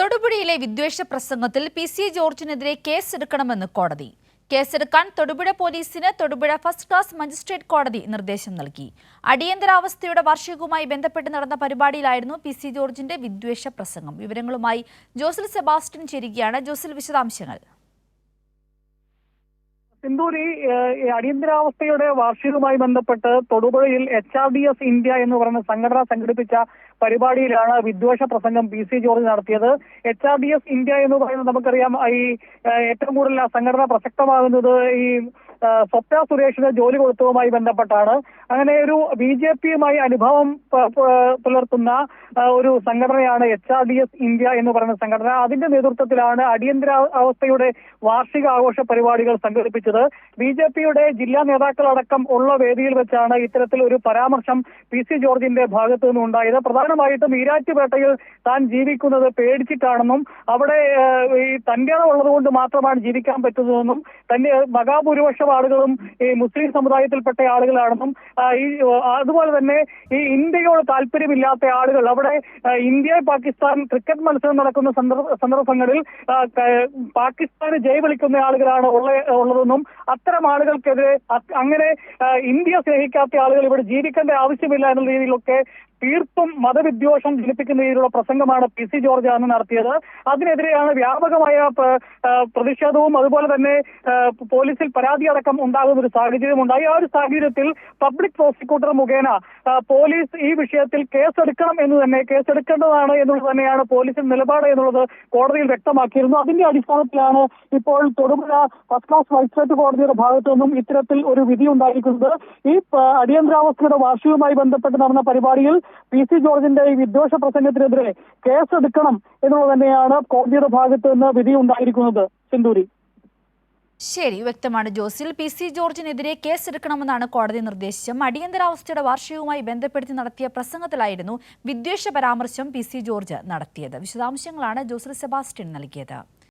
തൊടുപുഴയിലെ വിദ്വേഷ പ്രസംഗത്തിൽ P C ജോർജിനെതിരെ കേസെടുക്കണമെന്ന് കോടതി. കേസെടുക്കാൻ തൊടുപുഴ പോലീസിന് തൊടുപുഴ ഫസ്റ്റ് ക്ലാസ് മജിസ്ട്രേറ്റ് കോടതി നിർദ്ദേശം നൽകി. അടിയന്തരാവസ്ഥയുടെ വാർഷികവുമായി ബന്ധപ്പെട്ട് നടന്ന പരിപാടിയിലായിരുന്നു പി സി ജോർജിന്റെ വിദ്വേഷ പ്രസംഗം. വിവരങ്ങളുമായി ജോസിൽ സെബാസ്റ്റ്യൻ ചേരുകയാണ്. ജോസൽ വിശദാംശങ്ങൾ. സിന്ധൂരി അടിയന്തരാവസ്ഥയുടെ വാർഷികവുമായി ബന്ധപ്പെട്ട് തൊടുപുഴയിൽ H R D S India എന്ന് പറയുന്ന സംഘടന സംഘടിപ്പിച്ച പരിപാടിയിലാണ് വിദ്വേഷ പ്രസംഗം പി സി ജോർജ് നടത്തിയത്. H R D S India എന്ന് പറയുന്നത് നമുക്കറിയാം ഈ ഏറ്റവും കൂടുതൽ ആ സംഘടന പ്രസക്തമാകുന്നത് ഈ സ്വപ്ന സുരേഷിന് ജോലി കൊടുത്തതുമായി ബന്ധപ്പെട്ടാണ്. അങ്ങനെ ഒരു ബി ജെ പിയുമായി അനുഭവം പുലർത്തുന്ന ഒരു സംഘടനയാണ് H R D S India എന്ന് പറയുന്ന സംഘടന. അതിന്റെ നേതൃത്വത്തിലാണ് അടിയന്തര അവസ്ഥയുടെ വാർഷിക ആഘോഷ പരിപാടികൾ സംഘടിപ്പിച്ചത്. ബി ജെ പിയുടെ ജില്ലാ നേതാക്കളടക്കം ഉള്ള വേദിയിൽ വെച്ചാണ് ഇത്തരത്തിൽ ഒരു പരാമർശം പി സി ജോർജിന്റെ ഭാഗത്തു നിന്നുണ്ടായത്. പ്രധാനമായിട്ടും ഈരാറ്റുപേട്ടയിൽ താൻ ജീവിക്കുന്നത് പേടിച്ചിട്ടാണെന്നും അവിടെ ഈ തന്റേതുള്ളത് കൊണ്ട് മാത്രമാണ് ജീവിക്കാൻ പറ്റുന്നതെന്നും തന്റെ മഹാഭൂരിപക്ഷം ആളുകളും ഈ മുസ്ലിം സമുദായത്തിൽപ്പെട്ട ആളുകളാണെന്നും ഈ അതുപോലെ തന്നെ ഈ ഇന്ത്യയോട് താല്പര്യമില്ലാത്ത ആളുകൾ അവിടെ ഇന്ത്യ പാകിസ്ഥാൻ ക്രിക്കറ്റ് മത്സരം നടക്കുന്ന സന്ദർഭ- സന്ദർഭങ്ങളിൽ പാകിസ്ഥാന് ജയ വിളിക്കുന്ന ആളുകളാണ് ഉള്ള ഉള്ളതെന്നും അത്തരം ആളുകൾക്കെതിരെ അങ്ങനെ ഇന്ത്യ സ്നേഹിക്കാത്ത ആളുകൾ ഇവിടെ ജീവിക്കേണ്ട ആവശ്യമില്ല എന്ന രീതിയിലൊക്കെ തീർത്തും മതവിദ്വേഷം ജനിപ്പിക്കുന്ന രീതിയിലുള്ള പ്രസംഗമാണ് പി സി ജോർജ് അന്ന് നടത്തിയത്. അതിനെതിരെയാണ് വ്യാപകമായ പ്രതിഷേധവും അതുപോലെ തന്നെ പോലീസിൽ പരാതി അടക്കം ഉണ്ടാകുന്ന ഒരു സാഹചര്യം ഉണ്ടായി. ആ ഒരു സാഹചര്യത്തിൽ പബ്ലിക് പ്രോസിക്യൂട്ടർ മുഖേന പോലീസ് ഈ വിഷയത്തിൽ കേസെടുക്കണം എന്ന് തന്നെ കേസെടുക്കേണ്ടതാണ് എന്നുള്ളത് തന്നെയാണ് പോലീസിന്റെ നിലപാട് എന്നുള്ളത് കോടതിയിൽ വ്യക്തമാക്കിയിരുന്നു. അതിന്റെ അടിസ്ഥാനത്തിലാണ് ഇപ്പോൾ തൊടുപുഴ ഫസ്റ്റ് ക്ലാസ് മജിസ്ട്രേറ്റ് കോടതിയുടെ ഭാഗത്തു നിന്നും ഇത്തരത്തിൽ ഒരു വിധി ഉണ്ടായിരിക്കുന്നത് ഈ അടിയന്തരാവസ്ഥയുടെ വാർഷികവുമായി ബന്ധപ്പെട്ട് നടന്ന പരിപാടിയിൽ പി സി ജോർജിന്റെ ഈ വിദ്വേഷ പ്രസംഗത്തിനെതിരെ കേസെടുക്കണം എന്നുള്ളത് തന്നെയാണ് കോടതിയുടെ ഭാഗത്ത് നിന്ന് വിധി ഉണ്ടായിരിക്കുന്നത്. സിന്ദൂരി. ശരി വ്യക്തമാണ് ജോസിൽ. പി സി ജോർജിനെതിരെ കേസെടുക്കണമെന്നാണ് കോടതി നിർദ്ദേശം. അടിയന്തരാവസ്ഥയുടെ വാർഷികവുമായി ബന്ധപ്പെടുത്തി നടത്തിയ പ്രസംഗത്തിലായിരുന്നു വിദ്വേഷ പരാമർശം പി സി ജോർജ് നടത്തിയത്. വിശദാംശങ്ങളാണ് ജോസിൽ സെബാസ്റ്റ്യൻ നൽകിയത്.